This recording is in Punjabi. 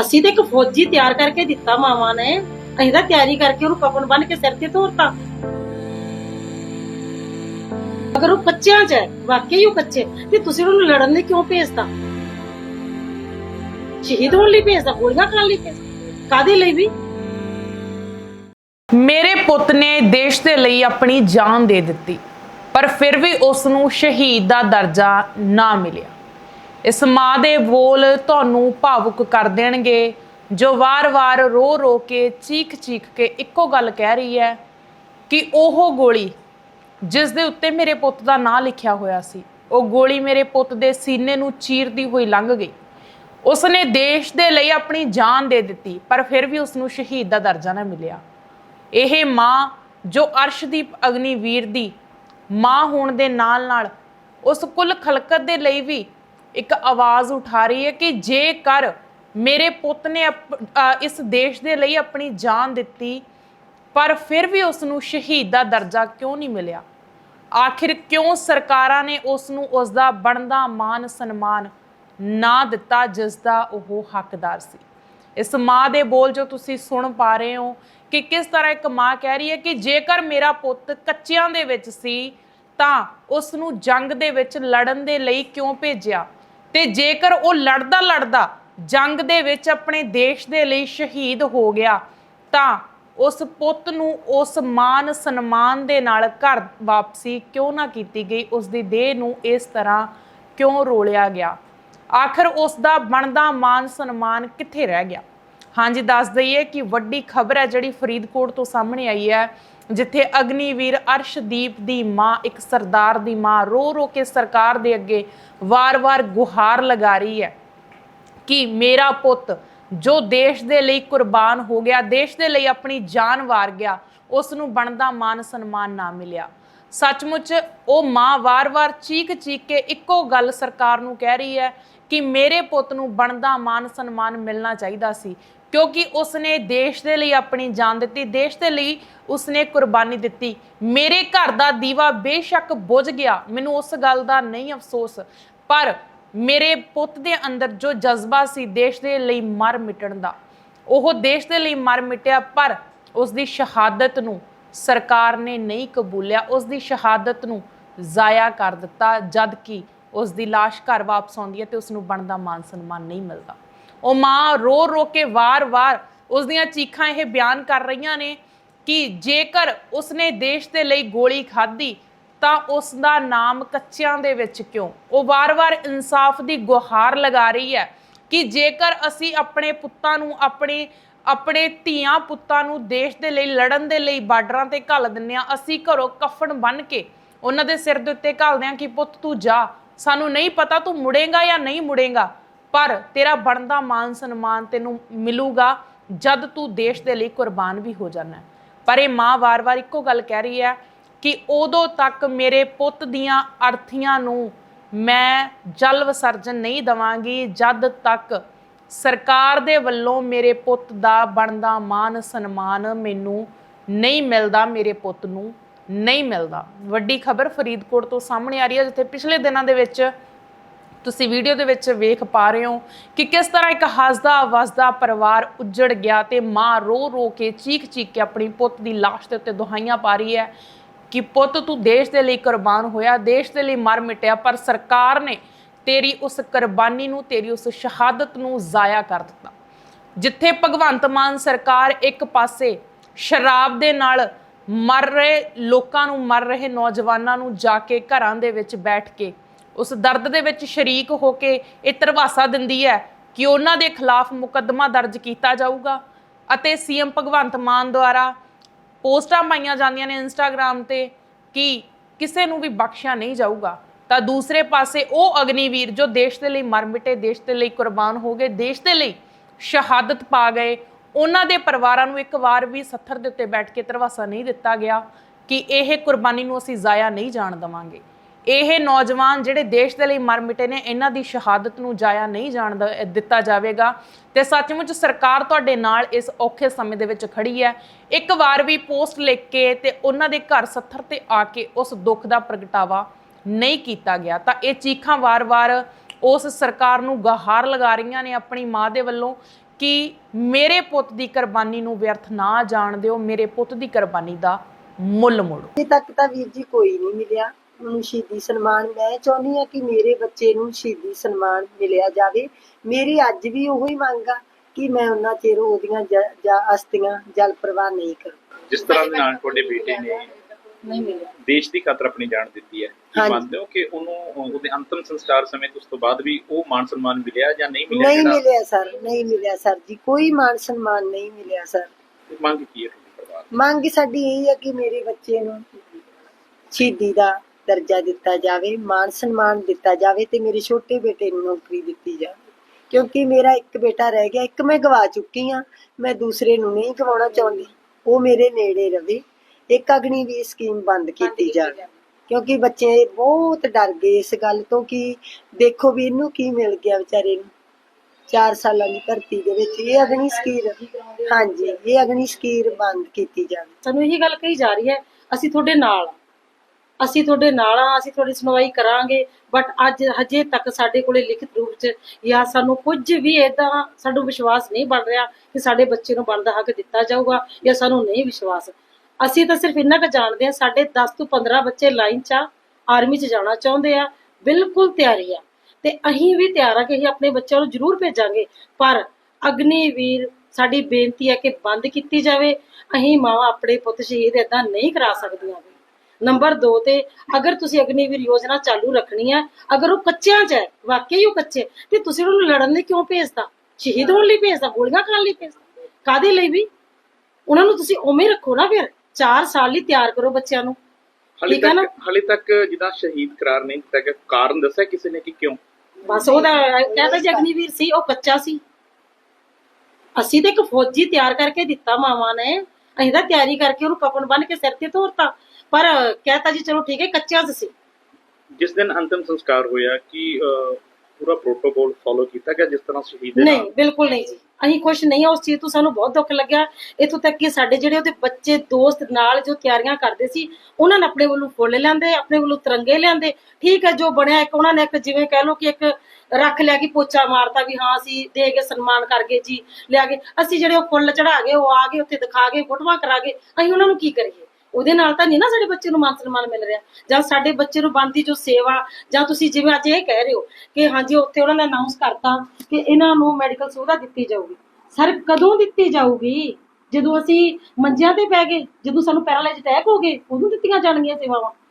ਅਸੀਂ ਤੇ ਇੱਕ ਫੌਜੀ ਤਿਆਰ ਕਰਕੇ ਦਿੱਤਾ ਮਾਵਾਂ ਨੇ। ਅਸੀਂ ਤਾਂ ਤਿਆਰੀ ਕਰਕੇ ਉਹਨੂੰ ਕਫਨ ਬੰਨ ਕੇ ਸਿਰ ਤੇ ਤੋਰਤਾ ਅਗਰ ਉਹ ਕੱਚਿਆਂ ਚ ਹੈ, ਵਾਕਈ ਉਹ ਕੱਚੇ, ਤੇ ਤੁਸੀਂ ਉਹਨੂੰ ਲੜਨ ਲਈ ਕਿਉਂ ਭੇਜਤਾ? ਸ਼ਹੀਦ ਹੋਣ ਲਈ ਭੇਜਦਾ ਗੋਲੀਆਂ ਖਾਣ ਲਈ ਭੇਜਦਾ ਕਾਦੇ ਲਈ ਵੀ? ਮੇਰੇ ਪੁੱਤ ਨੇ ਦੇਸ਼ ਦੇ ਲਈ ਆਪਣੀ ਜਾਨ ਦੇ ਦਿੱਤੀ, ਪਰ ਫਿਰ ਵੀ ਉਸ ਨੂੰ ਸ਼ਹੀਦ ਦਾ ਦਰਜਾ ਨਾ ਮਿਲਿਆ। ਇਸ ਮਾਂ ਦੇ ਬੋਲ ਤੁਹਾਨੂੰ ਭਾਵੁਕ ਕਰ ਦੇਣਗੇ, ਜੋ ਵਾਰ-ਵਾਰ ਰੋ-ਰੋ ਕੇ, ਚੀਖ-ਚੀਖ ਕੇ ਇੱਕੋ ਗੱਲ ਕਹਿ ਰਹੀ ਹੈ ਕਿ ਉਹ ਗੋਲੀ ਜਿਸ ਦੇ ਉੱਤੇ ਮੇਰੇ ਪੁੱਤ ਦਾ ਨਾਂ ਲਿਖਿਆ ਹੋਇਆ ਸੀ, ਉਹ ਗੋਲੀ ਮੇਰੇ ਪੁੱਤ ਦੇ ਸੀਨੇ ਨੂੰ ਚੀਰਦੀ ਹੋਈ ਲੰਘ ਗਈ। ਉਸ ਨੇ ਦੇਸ਼ ਦੇ ਲਈ ਆਪਣੀ ਜਾਨ ਦੇ ਦਿੱਤੀ, ਪਰ ਫਿਰ ਵੀ ਉਸ ਨੂੰ ਸ਼ਹੀਦ ਦਾ ਦਰਜਾ ਨਾ ਮਿਲਿਆ। ਇਹ ਮਾਂ ਜੋ ਅਰਸ਼ਦੀਪ ਅਗਨੀਵੀਰ ਦੀ ਮਾਂ ਹੋਣ ਦੇ ਨਾਲ-ਨਾਲ ਉਸ ਕੁੱਲ ਖਲਕਤ ਦੇ ਲਈ ਵੀ ਇੱਕ ਆਵਾਜ਼ ਉਠਾ ਰਹੀ ਹੈ ਕਿ ਜੇਕਰ ਮੇਰੇ ਪੁੱਤ ਨੇ ਅਪ- ਇਸ ਦੇਸ਼ ਦੇ ਲਈ ਆਪਣੀ ਜਾਨ ਦਿੱਤੀ, ਪਰ ਫਿਰ ਵੀ ਉਸ ਨੂੰ ਸ਼ਹੀਦ ਦਾ ਦਰਜਾ ਕਿਉਂ ਨਹੀਂ ਮਿਲਿਆ? ਆਖਿਰ ਕਿਉਂ ਸਰਕਾਰਾਂ ਨੇ ਉਸ ਨੂੰ ਉਸ ਦਾ ਬਣਦਾ ਮਾਨ ਸਨਮਾਨ ਨਾ ਦਿੱਤਾ ਜਿਸ ਦਾ ਉਹ ਹੱਕਦਾਰ ਸੀ? ਇਸ ਮਾਂ ਦੇ ਬੋਲ ਜੋ ਤੁਸੀਂ ਸੁਣ ਪਾ ਰਹੇ ਹੋ ਕਿ ਕਿਸ ਤਰ੍ਹਾਂ ਇੱਕ ਮਾਂ ਕਹਿ ਰਹੀ ਹੈ ਕਿ ਜੇਕਰ ਮੇਰਾ ਪੁੱਤ ਕੱਚਿਆਂ ਦੇ ਵਿੱਚ ਸੀ, ਤਾਂ ਉਸ ਨੂੰ ਜੰਗ ਦੇ ਵਿੱਚ ਲੜਨ ਦੇ ਲਈ ਕਿਉਂ ਭੇਜਿਆ? ਤੇ ਜੇਕਰ ਉਹ ਲੜਦਾ ਲੜਦਾ ਜੰਗ ਦੇ ਵਿੱਚ ਆਪਣੇ ਦੇਸ਼ ਦੇ ਲਈ ਸ਼ਹੀਦ ਹੋ ਗਿਆ, ਤਾਂ ਉਸ ਪੁੱਤ ਨੂੰ ਉਸ ਮਾਨ ਸਨਮਾਨ ਦੇ ਨਾਲ ਘਰ ਵਾਪਸੀ ਕਿਉਂ ਨਾ ਕੀਤੀ ਗਈ? ਉਸ ਦੀ ਦੇਹ ਨੂੰ ਇਸ ਤਰ੍ਹਾਂ ਕਿਉਂ ਰੋਲਿਆ ਗਿਆ? ਆਖਰ ਉਸ ਦਾ ਬਣਦਾ ਮਾਨ ਸਨਮਾਨ ਕਿੱਥੇ ਰਹਿ ਗਿਆ? ਹਾਂਜੀ, ਦੱਸ ਦਈਏ ਕਿ ਵੱਡੀ ਖਬਰ ਹੈ ਜਿਹੜੀ ਫਰੀਦਕੋਟ ਤੋਂ ਸਾਹਮਣੇ ਆਈ ਹੈ ਜਿੱਥੇ ਅਗਨੀਵੀਰ ਅਰਸ਼ਦੀਪ ਦੀ ਮਾਂ, ਇੱਕ ਸਰਦਾਰ ਦੀ ਮਾਂ ਰੋ ਰੋ ਕੇ ਸਰਕਾਰ ਦੇ ਅੱਗੇ ਵਾਰ-ਵਾਰ ਗੁਹਾਰ ਲਗਾ ਰਹੀ ਹੈ ਕਿ ਮੇਰਾ ਪੁੱਤ ਜੋ ਦੇਸ਼ ਦੇ ਲਈ ਕੁਰਬਾਨ ਹੋ ਗਿਆ, ਦੇਸ਼ ਦੇ ਲਈ ਆਪਣੀ ਜਾਨ ਵਾਰ ਗਿਆ ਉਸ ਨੂੰ ਬਣਦਾ ਮਾਨ ਸਨਮਾਨ ਨਾ ਮਿਲਿਆ। ਸੱਚਮੁੱਚ ਉਹ ਮਾਂ ਵਾਰ-ਵਾਰ ਚੀਕ-ਚੀਕ ਕੇ ਇੱਕੋ ਗੱਲ ਸਰਕਾਰ ਨੂੰ ਕਹਿ ਰਹੀ ਹੈ ਕਿ ਮੇਰੇ ਪੁੱਤ ਨੂੰ ਬਣਦਾ ਮਾਨ ਸਨਮਾਨ ਮਿਲਣਾ ਚਾਹੀਦਾ ਸੀ, ਕਿਉਂਕਿ ਉਸਨੇ ਦੇਸ਼ ਦੇ ਲਈ ਆਪਣੀ ਜਾਨ ਦਿੱਤੀ, ਦੇਸ਼ ਦੇ ਲਈ ਉਸਨੇ ਕੁਰਬਾਨੀ ਦਿੱਤੀ। ਮੇਰੇ ਘਰ ਦਾ ਦੀਵਾ ਬੇਸ਼ੱਕ ਬੁਝ ਗਿਆ, ਮੈਨੂੰ ਉਸ ਗੱਲ ਦਾ ਨਹੀਂ ਅਫਸੋਸ, ਪਰ ਮੇਰੇ ਪੁੱਤ ਦੇ ਅੰਦਰ ਜੋ ਜਜ਼ਬਾ ਸੀ ਦੇਸ਼ ਦੇ ਲਈ ਮਰ ਮਿਟਣ ਦਾ, ਉਹ ਦੇਸ਼ ਦੇ ਲਈ ਮਰ ਮਿਟਿਆ, ਪਰ ਉਸ ਦੀ ਸ਼ਹਾਦਤ ਨੂੰ ਸਰਕਾਰ ਨੇ ਨਹੀਂ ਕਬੂਲਿਆ ਉਸ ਦੀ ਸ਼ਹਾਦਤ ਨੂੰ ਜ਼ਾਇਆ ਕਰ ਦਿੱਤਾ ਜਦ ਕਿ ਉਸ ਦੀ লাশ ਘਰ ਵਾਪਸ ਆਉਂਦੀ ਹੈ ਤੇ ਉਸ ਨੂੰ ਬਣਦਾ ਮਾਨ ਸਨਮਾਨ ਨਹੀਂ ਮਿਲਦਾ। ਉਹ ਮਾਂ ਰੋ ਰੋ ਕੇ ਵਾਰ-ਵਾਰ ਉਸ ਦੀਆਂ ਚੀਖਾਂ ਇਹ ਬਿਆਨ ਕਰ ਰਹੀਆਂ ਨੇ ਕਿ ਜੇਕਰ ਉਸਨੇ ਦੇਸ਼ ਦੇ ਲਈ ਗੋਲੀ ਖਾਧੀ ਤਾਂ ਉਸ ਦਾ ਨਾਮ ਕੱਚਿਆਂ ਦੇ ਵਿੱਚ ਕਿਉਂ? ਉਹ ਵਾਰ-ਵਾਰ ਇਨਸਾਫ ਦੀ ਗੁਹਾਰ ਲਗਾ ਰਹੀ ਹੈ ਕਿ ਜੇਕਰ ਅਸੀਂ ਆਪਣੇ ਪੁੱਤਾਂ ਨੂੰ ਆਪਣੇ ਆਪਣੇ ਧੀਆਂ ਪੁੱਤਾਂ ਨੂੰ ਦੇਸ਼ ਦੇ ਲਈ ਲੜਨ ਦੇ ਲਈ ਬਾਰਡਰਾਂ ਤੇ ਘੱਲ ਦਿੰਨੇ ਆ ਅਸੀਂ ਘਰੋਂ ਕਫਨ ਬੰਨ ਕੇ ਉਹਨਾਂ ਦੇ ਸਿਰ ਦੇ ਉੱਤੇ ਘੱਲਦੇ ਆ ਕਿ ਪੁੱਤ ਤੂੰ ਜਾ ਸਾਨੂੰ ਨਹੀਂ ਪਤਾ ਤੂੰ ਮੁੜੇਗਾ ਜਾਂ ਨਹੀਂ ਮੁੜੇਗਾ, ਪਰ ਤੇਰਾ ਬਣਦਾ ਮਾਨ ਸਨਮਾਨ ਤੈਨੂੰ ਮਿਲੂਗਾ ਜਦ ਤੂੰ ਦੇਸ਼ ਦੇ ਲਈ ਕੁਰਬਾਨ ਵੀ ਹੋ ਜਾਣਾ ਪਰ ਇਹ ਮਾਂ ਵਾਰ-ਵਾਰ ਇੱਕੋ ਗੱਲ ਕਹਿ ਰਹੀ ਹੈ ਕਿ ਉਦੋਂ ਤੱਕ ਮੇਰੇ ਪੁੱਤ ਦੀਆਂ ਅਰਥੀਆਂ ਨੂੰ ਮੈਂ ਜਲ ਵਿਸਰਜਨ ਨਹੀਂ ਦਵਾਂਗੀ, ਜਦ ਤੱਕ ਸਰਕਾਰ ਦੇ ਵੱਲੋਂ ਮੇਰੇ ਪੁੱਤ ਦਾ ਬਣਦਾ ਮਾਨ ਸਨਮਾਨ ਮੈਨੂੰ ਨਹੀਂ ਮਿਲਦਾ ਮੇਰੇ ਪੁੱਤ ਨੂੰ ਨਹੀਂ ਮਿਲਦਾ। ਵੱਡੀ ਖਬਰ ਫਰੀਦਕੋਟ ਤੋਂ ਸਾਹਮਣੇ ਆ ਰਹੀ ਹੈ, ਜਿੱਥੇ ਪਿਛਲੇ ਦਿਨਾਂ ਦੇ ਵਿੱਚ ਤੁਸੀਂ ਵੀਡੀਓ ਦੇ ਵਿੱਚ ਵੇਖ ਪਾ ਰਹੇ ਹੋ ਕਿ ਕਿਸ ਤਰ੍ਹਾਂ ਇੱਕ ਹੱਸਦਾ ਵਸਦਾ ਪਰਿਵਾਰ ਉੱਜੜ ਗਿਆ ਤੇ ਮਾਂ ਰੋ ਰੋ ਕੇ, ਚੀਖ ਚੀਖ ਕੇ ਆਪਣੀ ਪੁੱਤ ਦੀ ਲਾਸ਼ ਦੇ ਉੱਤੇ ਦੁਹਾਈਆਂ ਪਾ ਰਹੀ ਹੈ ਕਿ ਪੁੱਤ ਤੂੰ ਦੇਸ਼ ਦੇ ਲਈ ਕੁਰਬਾਨ ਹੋਇਆ, ਦੇਸ਼ ਦੇ ਲਈ ਮਰ ਮਿਟਿਆ, ਪਰ ਸਰਕਾਰ ਨੇ ਤੇਰੀ ਉਸ ਕੁਰਬਾਨੀ ਨੂੰ, ਤੇਰੀ ਉਸ ਸ਼ਹਾਦਤ ਨੂੰ ਜ਼ਾਇਆ ਕਰ ਦਿੱਤਾ। ਜਿੱਥੇ ਭਗਵੰਤ ਮਾਨ ਸਰਕਾਰ ਇੱਕ ਪਾਸੇ ਸ਼ਰਾਬ ਦੇ ਨਾਲ ਮਰ ਰਹੇ, ਲੋਕਾਂ ਨੂੰ ਮਰ ਰਹੇ ਨੌਜਵਾਨਾਂ ਨੂੰ ਜਾ ਕੇ ਘਰਾਂ ਦੇ ਵਿੱਚ ਬੈਠ ਕੇ, ਉਸ ਦਰਦ ਦੇ ਵਿੱਚ ਸ਼ਰੀਕ ਹੋ ਕੇ ਇਹ ਧਰਵਾਸਾ ਦਿੰਦੀ ਹੈ ਕਿ ਉਹਨਾਂ ਦੇ ਖਿਲਾਫ ਮੁਕੱਦਮਾ ਦਰਜ ਕੀਤਾ ਜਾਊਗਾ ਅਤੇ ਸੀਐਮ ਭਗਵੰਤ ਮਾਨ ਦੁਆਰਾ ਪੋਸਟਾਂ ਪਾਈਆਂ ਜਾਂਦੀਆਂ ਨੇ ਇੰਸਟਾਗ੍ਰam ਤੇ ਕਿ ਕਿਸੇ ਨੂੰ ਵੀ ਬਖਸ਼ਿਆ ਨਹੀਂ ਜਾਊਗਾ। ਤਾਂ ਦੂਸਰੇ ਪਾਸੇ ਉਹ ਅਗਨੀਵੀਰ ਜੋ ਦੇਸ਼ ਦੇ ਲਈ ਮਰ ਮਿਟੇ, ਦੇਸ਼ ਦੇ ਲਈ ਕੁਰਬਾਨ ਹੋ ਗਏ, ਦੇਸ਼ ਦੇ ਲਈ ਸ਼ਹਾਦਤ ਪਾ ਗਏ ਉਹਨਾਂ ਦੇ ਪਰਿਵਾਰਾਂ ਨੂੰ ਇੱਕ ਵਾਰ ਵੀ ਸੱਥਰ ਦੇ ਉੱਤੇ ਬੈਠ ਕੇ ਧਰਵਾਸਾ ਨਹੀਂ ਦਿੱਤਾ ਗਿਆ ਕਿ ਇਹ ਕੁਰਬਾਨੀ ਨੂੰ ਅਸੀਂ ਜ਼ਾਇਆ ਨਹੀਂ ਜਾਣ ਦਵਾਂਗੇ। ਇਹ ਨੌਜਵਾਨ ਜਿਹੜੇ ਦੇਸ਼ ਦੇ ਲਈ ਮਰ ਮਿਟੇ ਨੇ, ਇਹਨਾਂ ਦੀ ਸ਼ਹਾਦਤ ਨੂੰ ਜਾਇਆ ਨਹੀਂ ਜਾਣ ਦ- ਦਿੱਤਾ ਜਾਵੇਗਾ। ਤੇ ਸੱਚਮੁੱਚ ਸਰਕਾਰ ਤੁਹਾਡੇ ਨਾਲ ਇਸ ਔਖੇ ਸਮੇਂ ਦੇ ਵਿੱਚ ਖੜੀ ਹੈ। ਇੱਕ ਵਾਰ ਵੀ ਪੋਸਟ ਲਿਖ ਕੇ ਤੇ ਉਹਨਾਂ ਦੇ ਘਰ ਸੱਥਰ ਤੇ ਆ ਕੇ ਉਸ ਦੁੱਖ ਦਾ ਪ੍ਰਗਟਾਵਾ ਨਹੀਂ ਕੀਤਾ ਗਿਆ। ਤਾਂ ਇਹ ਚੀਖਾਂ ਵਾਰ-ਵਾਰ ਉਸ ਸਰਕਾਰ ਨੂੰ ਗਹਾਰ ਲਗਾ ਰਹੀਆਂ ਨੇ ਆਪਣੀ ਮਾਂ ਦੇ ਵੱਲੋਂ। ਕਿ ਮੇਰੇ ਪੁੱਤ ਦੀ ਕੁਰਬਾਨੀ ਨੂੰ ਵਿਅਰਥ ਨਾ ਜਾਣ ਦਿਓ ਮੇਰੇ ਪੁੱਤ ਦੀ ਕੁਰਬਾਨੀ ਦਾ ਮੁੱਲ ਮੋੜੋ। ਅਜੇ ਤੱਕ ਤਾਂ ਵੀਰ ਜੀ ਕੋਈ ਨਹੀਂ ਮਿਲਿਆ। ਮੈਨੂੰ ਸ਼ਹੀਦੀ ਸਨਮਾਨ ਮੈਂ ਚਾਹੁੰਦੀ ਹਾਂ ਕਿ ਮੇਰੇ ਬੱਚੇ ਨੂੰ ਸ਼ਹੀਦੀ ਸਨਮਾਨ ਮਿਲਿਆ ਜਾਵੇ। ਮੇਰੀ ਅੱਜ ਵੀ ਉਹੋ ਹੀ ਮੰਗ ਆ ਕਿ ਮੈਂ ਉਹਨਾਂ ਚਿਰ ਉਹਦੀਆਂ ਜ- ਜਾਂ ਅਸਤੀਆਂ ਜਲ ਪ੍ਰਵਾਹ ਨਹੀਂ ਕਰਾਂ। ਜਿਸ ਤਰ੍ਹਾਂ ਦੇ ਨਾਲ ਤੁਹਾਡੇ ਬੇਟੇ ਨੇ ਨਹੀਂ ਮਿਲਿਆ। ਦੇਸ਼ ਦੀ ਖਾਤਰ ਆਪਣੀ ਜਾਨ ਦਿੱਤੀ ਹੈ। ਕੀ। ਮੰਨਦੇ ਹੋ ਕਿ ਉਹਨੂੰ ਉਹਦੇ ਅੰਤਮ ਸੰਸਕਾਰ ਸਮੇਂ ਉਸ ਤੋਂ ਬਾਅਦ ਵੀ ਉਹ ਮਾਨ ਸਨਮਾਨ ਮਿਲਿਆ ਜਾਂ ਨਹੀਂ ਮਿਲਿਆ ਨਹੀਂ ਮਿਲਿਆ ਸਰ ਨਹੀਂ ਮਿਲਿਆ ਸਰ ਜੀ। ਕੋਈ ਮਾਨ ਸਨਮਾਨ ਨਹੀਂ ਮਿਲਿਆ ਸਰ। ਮੰਗ ਕੀ ਹੈ? ਮੰਗ ਸਾਡੀ ਇਹ ਹੈ ਕਿ ਮੇਰੇ ਬੱਚੇ ਨੂੰ ਸ਼ਹੀਦੀ ਦਾ ਦਰਜਾ ਦਿੱਤਾ ਜਾਵੇ ਮਾਨ ਸਨਮਾਨ ਦਿੱਤਾ ਜਾਵੇ ਤੇ ਮੇਰੇ ਛੋਟੇ ਬੇਟੇ ਨੂੰ ਨੌਕਰੀ ਦਿੱਤੀ ਜਾਵੇ। ਕਿਉਂਕਿ ਮੇਰਾ ਇੱਕ ਬੇਟਾ ਰਹਿ ਗਿਆ ਇੱਕ ਮੈਂ ਗਵਾ ਚੁੱਕੀ ਆ ਮੈਂ ਦੂਸਰੇ ਨੂੰ ਨਹੀਂ ਗਵਾਉਣਾ ਚਾਹੁੰਦੀ। ਉਹ ਮੇਰੇ ਨੇੜੇ ਰਵੇ। ਇੱਕ ਅਗਨੀ ਵੀ ਸਕੀਮ ਬੰਦ ਕੀਤੀ ਜਾਵੇ। ਕਿਉਂਕਿ ਬੱਚੇ ਬਹੁਤ ਡਰ ਗਏ ਇਸ ਗੱਲ ਤੋਂ ਕਿ ਦੇਖੋ ਵੀ ਇਹਨੂੰ ਕੀ ਮਿਲ ਗਿਆ ਵਿਚਾਰੇ ਨੂੰ। 4 ਸਾਲਾਂ ਦੀ ਭਰਤੀ ਦੇ ਵਿੱਚ ਇਹ ਅਗਨੀ ਸਕੀਰ ਹਾਂਜੀ ਇਹ ਅਗਨੀ ਸਕੀਰ ਬੰਦ ਕੀਤੀ ਜਾਵੇ। ਸਾਨੂੰ ਇਹੀ ਗੱਲ ਕਹੀ ਜਾ ਰਹੀ ਹੈ ਅਸੀਂ ਤੁਹਾਡੇ ਨਾਲ। ਅਸੀਂ ਤੁਹਾਡੇ ਨਾਲ ਆ ਅਸੀਂ ਤੁਹਾਡੀ ਸੁਣਵਾਈ ਕਰਾਂਗੇ ਬਟ ਅੱਜ ਹਜੇ ਤੱਕ ਸਾਡੇ ਕੋਲੇ ਲਿਖਤ ਰੂਪ ਚ ਜਾਂ ਸਾਨੂੰ ਕੁਝ ਵੀ ਇਦਾਂ ਸਾਨੂੰ ਵਿਸ਼ਵਾਸ ਨਹੀਂ ਬਣ ਰਿਹਾ ਕਿ ਸਾਡੇ ਬੱਚੇ ਨੂੰ ਬਣਦਾ ਹੱਕ ਦਿੱਤਾ ਜਾਊਗਾ ਜਾਂ ਸਾਨੂੰ ਨਹੀਂ ਵਿਸ਼ਵਾਸ। ਅਸੀਂ ਤਾਂ ਸਿਰਫ ਇੰਨਾ ਕੁ ਜਾਣਦੇ ਆ ਸਾਡੇ 10 ਤੋਂ 15 ਬੱਚੇ ਲਾਈਨ 'ਚ ਆ, ਆਰਮੀ 'ਚ ਜਾਣਾ ਚਾਹੁੰਦੇ ਆ, ਬਿਲਕੁਲ ਤਿਆਰੀ ਆ। ਤੇ ਅਸੀਂ ਵੀ ਤਿਆਰ ਆ ਕਿ ਅਸੀਂ ਆਪਣੇ ਬੱਚਿਆਂ ਨੂੰ ਜ਼ਰੂਰ ਭੇਜਾਂਗੇ। ਪਰ ਅਗਨੀਵੀਰ, ਸਾਡੀ ਬੇਨਤੀ ਹੈ ਕਿ ਬੰਦ ਕੀਤੀ ਜਾਵੇ। ਅਸੀਂ ਮਾਵਾਂ ਆਪਣੇ ਪੁੱਤ ਸ਼ਹੀਦ ਇਦਾਂ ਨਹੀਂ ਕਰਾ ਸਕਦੀਆਂ। ਨੰਬਰ 2 ਤੇ, ਅਗਰ ਤੁਸੀਂ ਅਗਨੀਵੀਰ ਯੋਜਨਾ ਚਾਲੂ ਰੱਖਣੀ ਹੈ ਅਗਰ ਉਹ ਕੱਚਿਆਂ 'ਚ ਹੈ, ਵਾਕਈ ਉਹ ਕੱਚੇ, ਤੇ ਤੁਸੀਂ ਉਹਨਾਂ ਨੂੰ ਲੜਨ ਲਈ ਕਿਉਂ ਭੇਜਦਾ ਸ਼ਹੀਦ ਹੋਣ ਲਈ ਭੇਜਦਾ ਗੋਲੀਆਂ ਖਾਣ ਲਈ ਭੇਜਦਾ ਕਾਦੇ ਲਈ ਵੀ? ਉਹਨਾਂ ਨੂੰ ਤੁਸੀਂ ਉਵੇਂ ਰੱਖੋ ਨਾ ਫਿਰ। 4 ਸਾਲ ਲਈ ਤਿਆਰ ਕਰੋ ਬੱਚਿਆਂ ਨੂੰ। ਹਾਲੇ ਠੀਕ ਹੈ ਨਾ? ਤੱਕ ਹਾਲੇ ਤੱਕ ਜਿੱਦਾਂ ਸ਼ਹੀਦ ਕਰਾਰ ਨਹੀਂ ਦਿੱਤਾ ਗਿਆ ਕਾਰਨ ਦੱਸਿਆ ਕਿਸੇ ਨੇ ਕਿ ਕਿਉਂ? ਬਸ ਉਹਦਾ ਕਹਿੰਦਾ ਜੀ ਅਗਨੀਵੀਰ ਸੀ ਉਹ ਕੱਚਾ ਸੀ। ਅਸੀਂ ਤੇ ਇੱਕ ਫੌਜੀ ਤਿਆਰ ਕਰਕੇ ਦਿੱਤਾ ਮਾਵਾਂ ਨੇ। ਅਸੀਂ ਤਾਂ ਤਿਆਰੀ ਕਰਕੇ ਉਹਨੂੰ ਕਫਨ ਬੰਨ ਕੇ ਸਿਰ ਤੇ ਧੋਰਤਾ ਪਰ ਕਹਤਾ ਜੀ ਚਲੋ ਠੀਕ ਹੈ ਕੱਚਾ ਸੀ। ਜਿਸ ਦਿਨ ਅੰਤਮ ਸੰਸਕਾਰ ਹੋਇਆ ਕਿ ਪੂਰਾ ਪ੍ਰੋਟੋਕੋਲ ਫੋਲੋ ਕੀਤਾ ਗਿਆ ਜਿਸ ਤਰ੍ਹਾਂ ਸ਼ਹੀਦ ਦੇ ਨਹੀਂ ਬਿਲਕੁਲ ਨਹੀਂ ਜੀ। ਅਸੀਂ ਖੁਸ਼ ਨਹੀਂ ਆ ਉਸ ਚੀਜ਼ ਤੋਂ ਸਾਨੂੰ ਬਹੁਤ ਦੁੱਖ ਲੱਗਿਆ। ਇਥੋਂ ਤੱਕ ਕਿ ਸਾਡੇ ਜਿਹੜੇ ਉਹਦੇ ਬੱਚੇ, ਦੋਸਤ ਨਾਲ ਜੋ ਤਿਆਰੀਆਂ ਕਰਦੇ ਸੀ, ਉਹਨਾਂ ਨੇ ਆਪਣੇ ਵੱਲੋਂ ਫੁੱਲ ਲਿਆਂਦੇ, ਆਪਣੇ ਵੱਲੋਂ ਤਿਰੰਗੇ ਲਿਆਂਦੇ। ਠੀਕ ਹੈ, ਜੋ ਬਣਿਆ ਇੱਕ, ਉਹਨਾਂ ਨੇ ਇੱਕ ਜਿਵੇਂ ਕਹਿ ਲਓ ਕਿ ਇੱਕ ਰੱਖ ਲਿਆ ਕਿ ਪੋਚਾ ਮਾਰਤਾ ਵੀ ਹਾਂ, ਅਸੀਂ ਦੇ ਕੇ ਸਨਮਾਨ ਕਰ ਗਏ ਜੀ, ਲਿਆ ਕੇ ਅਸੀਂ ਜਿਹੜੇ ਉਹ ਫੁੱਲ ਚੜਾ ਗਏ, ਉਹ ਆ ਗਏ, ਉੱਥੇ ਦਿਖਾ ਗਏ, ਫੋਟੋਆਂ ਕਰਾ ਗਏ। ਅਸੀਂ ਉਹਨਾਂ ਨੂੰ ਕੀ ਕਰੀਏ? ਉਹਦੇ ਨਾਲ ਤਾਂ ਨਹੀਂ ਨਾ ਸਾਡੇ ਬੱਚੇ ਨੂੰ ਮਾਨ ਸਨਮਾਨ ਮਿਲ ਰਿਹਾ। ਜਾਂ ਸਾਡੇ ਬੱਚੇ ਨੂੰ ਬਣਦੀ ਜੋ ਸੇਵਾ, ਜਾਂ ਤੁਸੀਂ ਜਿਵੇਂ ਅੱਜ ਇਹ ਕਹਿ ਰਹੇ ਹੋ ਕਿ ਹਾਂਜੀ ਉੱਥੇ ਉਹਨਾਂ ਨੇ ਅਨਾਉਂਸ ਕਰਤਾ ਕਿ ਇਹਨਾਂ ਨੂੰ ਮੈਡੀਕਲ ਸੁਵਿਧਾ ਦਿੱਤੀ ਜਾਊਗੀ। ਸਰ, ਕਦੋਂ ਦਿੱਤੀ ਜਾਊਗੀ? ਜਦੋਂ ਅਸੀਂ ਮੰਜਿਆਂ ਤੇ ਪੈ ਗਏ, ਜਦੋਂ ਸਾਨੂੰ ਪੈਰਾਲਾਈਜ਼ ਅਟੈਕ ਹੋ ਗਏ, ਉਦੋਂ ਦਿੱਤੀਆਂ ਜਾਣਗੀਆਂ ਸੇਵਾਵਾਂ।